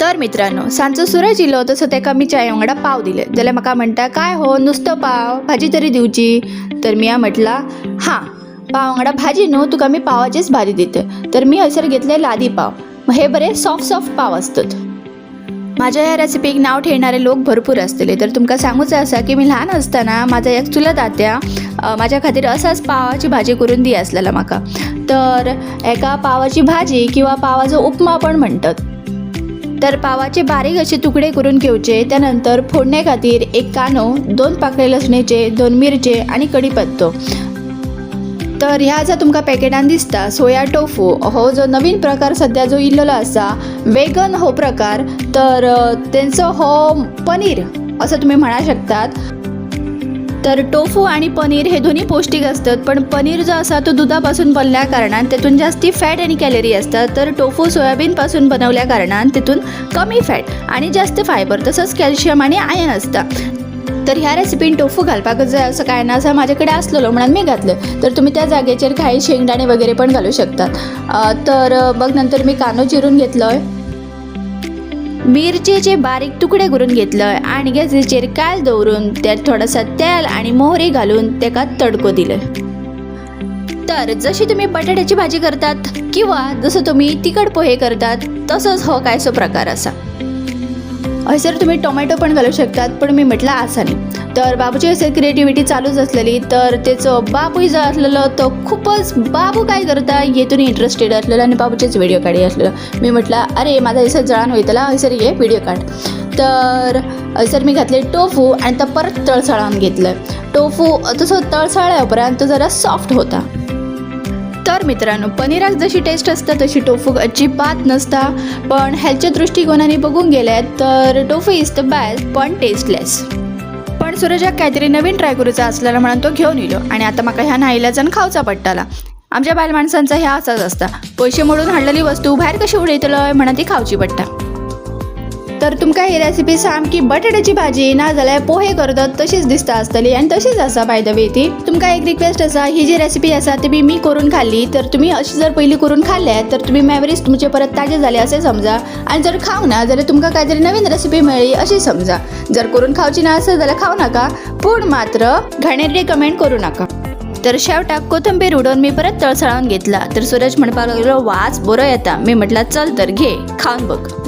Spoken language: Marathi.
तर मित्रांनो सांजचो सुरज इलो तसो तेका मी चाय वांगडा पाव दिले. जाल्यार म्हाका म्हणटा काय हो नुसतो पाव? भाजी तरी दिवची तर मिया म्हटला हां पाव वांगडा भाजी न्हू तुका मी पावाचीच भाजी दिते. तर मी हयसर घेतले लादी पाव. हे बरे सॉफ्ट सॉफ्ट पाव असतात. माझ्या या रेसिपीक नाव ठेवणारे लोक भरपूर असतले. तर तुमका सांगूच आसा की मी लहान असताना माझा एक चुलत आत्या माझ्या खातीर असाच पावाची भाजी करून दी असलेला म्हाका तर एका पावाची भाजी किंवा पावाचो उपमा पण म्हणतात. तर पावाचे बारीक असे तुकडे करून घेवचे त्यानंतर फोडणे खातीर एक कानो दोन पाकळे लसणेचे दोन मिरचे आणि कढीपत्तो. तर ह्या जर तुमकां पॅकेटान दिसता सोया टोफू हो जो नवीन प्रकार सध्या जो इल्लेलो आसा वेगन हो प्रकार तर तेंचो हो पनीर असं तुम्ही म्हणा शकतात. तर टोफू आणि पनीर हे दोन्ही पौष्टिक असतात पण पनीर जो असा तो दुधापासून बनल्या कारणान तेतून जास्ती फॅट आणि कॅलरी असतात. तर टोफू सोयाबीनपासून बनवल्या कारणान तेतून कमी फॅट आणि जास्त फायबर तसंच कॅल्शियम आणि आयन असतं. तर ह्या रेसिपीन टोफू घालपाक जाय असं काय ना असं माझ्याकडे असलेलो म्हणून मी घातलं तर तुम्ही त्या जागेचेर काही शेंगदाणे वगैरे पण घालू शकतात. तर मग नंतर मी कांदो चिरून घेतलं आहे मिरचेचे बारीक तुकडे करून घेतलं आणि गॅसीचेर काल दवरून त्यात थोडासा तेल आणि मोहरी घालून तेका तडको दिले तर जशी तुम्ही बटाट्याची भाजी करतात किंवा जसं तुम्ही तिखट पोहे करतात तसंच हो कायसो प्रकार असा. हयसर तुम्ही टोमॅटो पण घालू शकतात पण मी म्हटलं असा नाही तर बाबूची असेल क्रिएटिव्हिटी चालूच असलेली तर त्याचं बाबूय जर असलेलं तर खूपच बाबू काय करता? येतून इंटरेस्टेड असलेलं आणि बाबूचेच व्हिडिओ काढी असलेलं. मी म्हटलं अरे माझा हयसर जळान होईतला हयसर ये व्हिडिओ काढ. तर सर मी घातले टोफू आणि तर परत तळसळावन घेतलं. टोफू तसं तळसाळ्या उपरांत तो जरा सॉफ्ट होता. तर मित्रांनो पनीराक जशी टेस्ट असता तशी टोफू अजिबात नसता. पण हेल्थच्या दृष्टिकोनाने बघून गेले तर टोफू इज द बेस्ट पण टेस्टलेस पण सुरजाक काहीतरी नवीन ट्राय करूचा असलेला म्हणून तो घेऊन येलो. आणि आता म्हाका ह्या नाईलाजान खावचा पडटाला आमच्या बायल माणसांचा ह्या असाच असता. पैसे मोडून हाडलेली वस्तू भायर कशी उडयतलो म्हणून ती खावची पडटा तर तुमकां ही रेसिपी सामकी बटाट्याची भाजी ना जाल्यार पोहे करतात तशीच दिसता आसतली आनी तशीच आसा बाय द वे ती. तुमकां एक रिक्वेस्ट आसा ही जी रेसिपी आसा ती बी मी करून खाल्ली. तर तुम्ही अशी जर पयलीं करून खाल्ल्या तर तुम्ही मेमरीज तुमचे परत ताजे झाले असे समजा. आणि जर खावं ना जाल्यार तुमकां काहीतरी नवीन रेसिपी मेळ्ळी अशी समजा. जर करून खावची ना आसत जाल्यार खाऊ नका. पूण मात्र घाणेर कमेंट करू नाका. तर शेवटाक कोथंबीर उडोवन मी परत तळसळावन घेतला. तर सूरज म्हणपाक लागलो वास बरो येता. मी म्हटला चल तर घे खावन बघ.